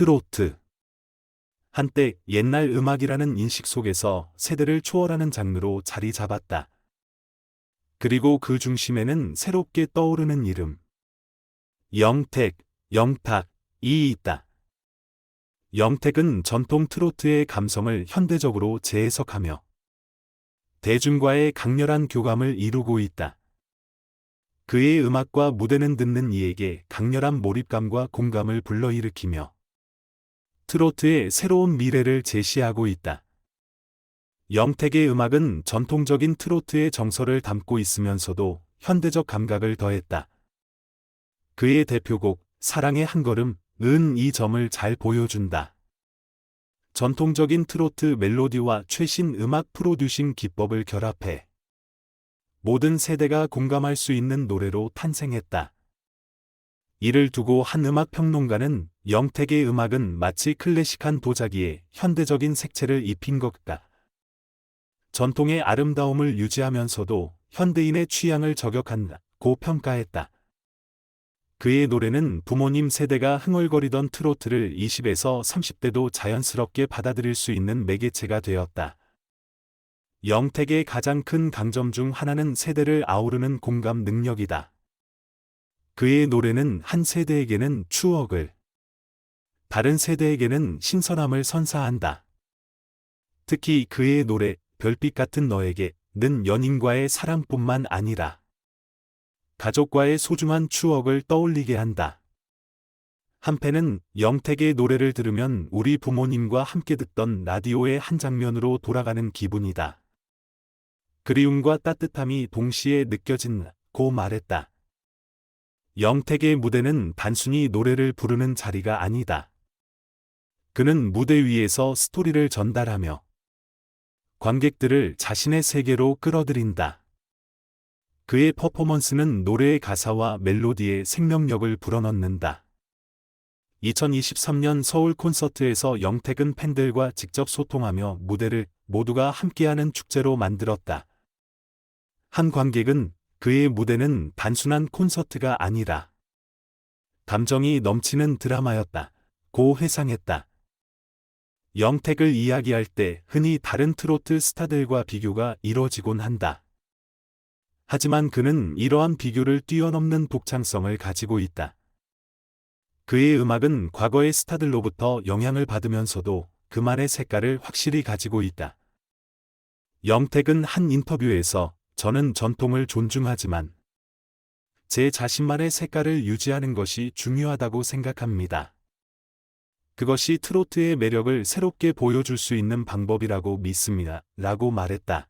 트로트. 한때 옛날 음악이라는 인식 속에서 세대를 초월하는 장르로 자리 잡았다. 그리고 그 중심에는 새롭게 떠오르는 이름. 영택, 영탁 이 있다. 영택은 전통 트로트의 감성을 현대적으로 재해석하며 대중과의 강렬한 교감을 이루고 있다. 그의 음악과 무대는 듣는 이에게 강렬한 몰입감과 공감을 불러일으키며 트로트의 새로운 미래를 제시하고 있다. 영택의 음악은 전통적인 트로트의 정서를 담고 있으면서도 현대적 감각을 더했다. 그의 대표곡 사랑의 한 걸음은 이 점을 잘 보여준다. 전통적인 트로트 멜로디와 최신 음악 프로듀싱 기법을 결합해 모든 세대가 공감할 수 있는 노래로 탄생했다. 이를 두고 한 음악 평론가는 영택의 음악은 마치 클래식한 도자기에 현대적인 색채를 입힌 것 같다. 전통의 아름다움을 유지하면서도 현대인의 취향을 저격한다고 평가했다. 그의 노래는 부모님 세대가 흥얼거리던 트로트를 20에서 30대도 자연스럽게 받아들일 수 있는 매개체가 되었다. 영택의 가장 큰 강점 중 하나는 세대를 아우르는 공감 능력이다. 그의 노래는 한 세대에게는 추억을, 다른 세대에게는 신선함을 선사한다. 특히 그의 노래, 별빛 같은 너에게, 는 연인과의 사랑뿐만 아니라, 가족과의 소중한 추억을 떠올리게 한다. 한편은 영택의 노래를 들으면 우리 부모님과 함께 듣던 라디오의 한 장면으로 돌아가는 기분이다. 그리움과 따뜻함이 동시에 느껴진 고 말했다. 영택의 무대는 단순히 노래를 부르는 자리가 아니다. 그는 무대 위에서 스토리를 전달하며 관객들을 자신의 세계로 끌어들인다. 그의 퍼포먼스는 노래의 가사와 멜로디에 생명력을 불어넣는다. 2023년 서울 콘서트에서 영택은 팬들과 직접 소통하며 무대를 모두가 함께하는 축제로 만들었다. 한 관객은 그의 무대는 단순한 콘서트가 아니라 감정이 넘치는 드라마였다. 고 회상했다. 영택을 이야기할 때 흔히 다른 트로트 스타들과 비교가 이뤄지곤 한다. 하지만 그는 이러한 비교를 뛰어넘는 독창성을 가지고 있다. 그의 음악은 과거의 스타들로부터 영향을 받으면서도 그만의 색깔을 확실히 가지고 있다. 영택은 한 인터뷰에서 저는 전통을 존중하지만 제 자신만의 색깔을 유지하는 것이 중요하다고 생각합니다. 그것이 트로트의 매력을 새롭게 보여줄 수 있는 방법이라고 믿습니다. 라고 말했다.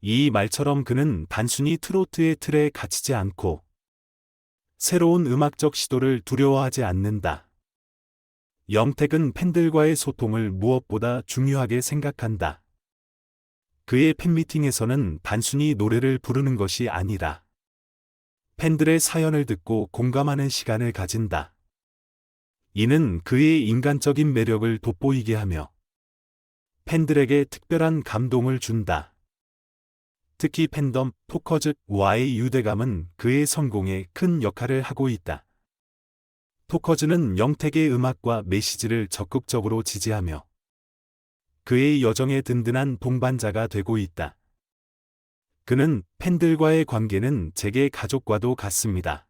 이 말처럼 그는 단순히 트로트의 틀에 갇히지 않고 새로운 음악적 시도를 두려워하지 않는다. 영택은 팬들과의 소통을 무엇보다 중요하게 생각한다. 그의 팬미팅에서는 단순히 노래를 부르는 것이 아니라 팬들의 사연을 듣고 공감하는 시간을 가진다. 이는 그의 인간적인 매력을 돋보이게 하며 팬들에게 특별한 감동을 준다. 특히 팬덤 토커즈와의 유대감은 그의 성공에 큰 역할을 하고 있다. 토커즈는 영택의 음악과 메시지를 적극적으로 지지하며 그의 여정에 든든한 동반자가 되고 있다. 그는 팬들과의 관계는 제게 가족과도 같습니다.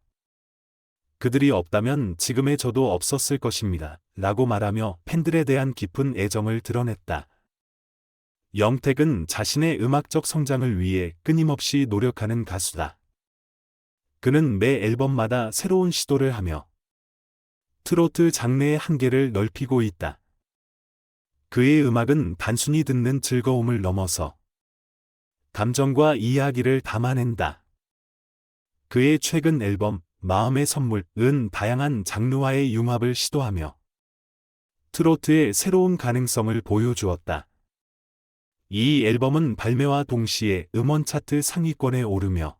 그들이 없다면 지금의 저도 없었을 것입니다. 라고 말하며 팬들에 대한 깊은 애정을 드러냈다. 영택은 자신의 음악적 성장을 위해 끊임없이 노력하는 가수다. 그는 매 앨범마다 새로운 시도를 하며 트로트 장르의 한계를 넓히고 있다. 그의 음악은 단순히 듣는 즐거움을 넘어서 감정과 이야기를 담아낸다. 그의 최근 앨범 마음의 선물은 다양한 장르와의 융합을 시도하며 트로트의 새로운 가능성을 보여주었다. 이 앨범은 발매와 동시에 음원 차트 상위권에 오르며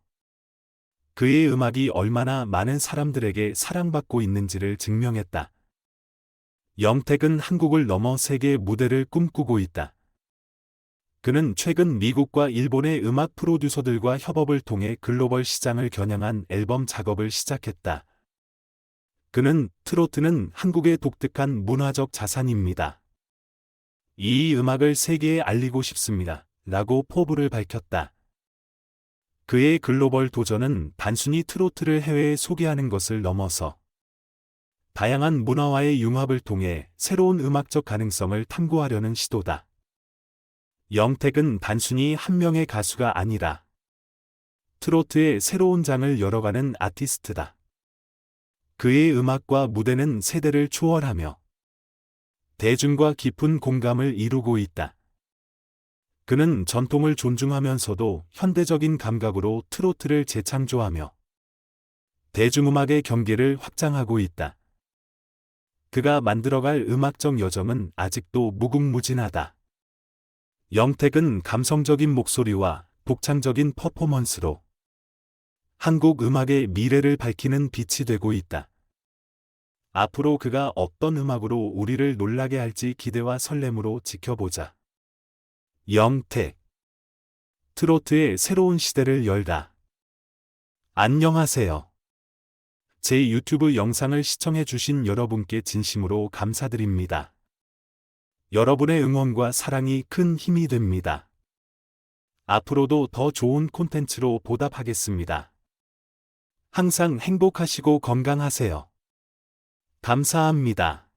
그의 음악이 얼마나 많은 사람들에게 사랑받고 있는지를 증명했다. 영택은 한국을 넘어 세계 무대를 꿈꾸고 있다. 그는 최근 미국과 일본의 음악 프로듀서들과 협업을 통해 글로벌 시장을 겨냥한 앨범 작업을 시작했다. 그는 트로트는 한국의 독특한 문화적 자산입니다. 이 음악을 세계에 알리고 싶습니다. 라고 포부를 밝혔다. 그의 글로벌 도전은 단순히 트로트를 해외에 소개하는 것을 넘어서 다양한 문화와의 융합을 통해 새로운 음악적 가능성을 탐구하려는 시도다. 영택은 단순히 한 명의 가수가 아니라 트로트의 새로운 장을 열어가는 아티스트다. 그의 음악과 무대는 세대를 초월하며 대중과 깊은 공감을 이루고 있다. 그는 전통을 존중하면서도 현대적인 감각으로 트로트를 재창조하며 대중음악의 경계를 확장하고 있다. 그가 만들어갈 음악적 여정은 아직도 무궁무진하다. 영택은 감성적인 목소리와 독창적인 퍼포먼스로 한국 음악의 미래를 밝히는 빛이 되고 있다. 앞으로 그가 어떤 음악으로 우리를 놀라게 할지 기대와 설렘으로 지켜보자. 영택. 트로트의 새로운 시대를 열다. 안녕하세요. 제 유튜브 영상을 시청해주신 여러분께 진심으로 감사드립니다. 여러분의 응원과 사랑이 큰 힘이 됩니다. 앞으로도 더 좋은 콘텐츠로 보답하겠습니다. 항상 행복하시고 건강하세요. 감사합니다.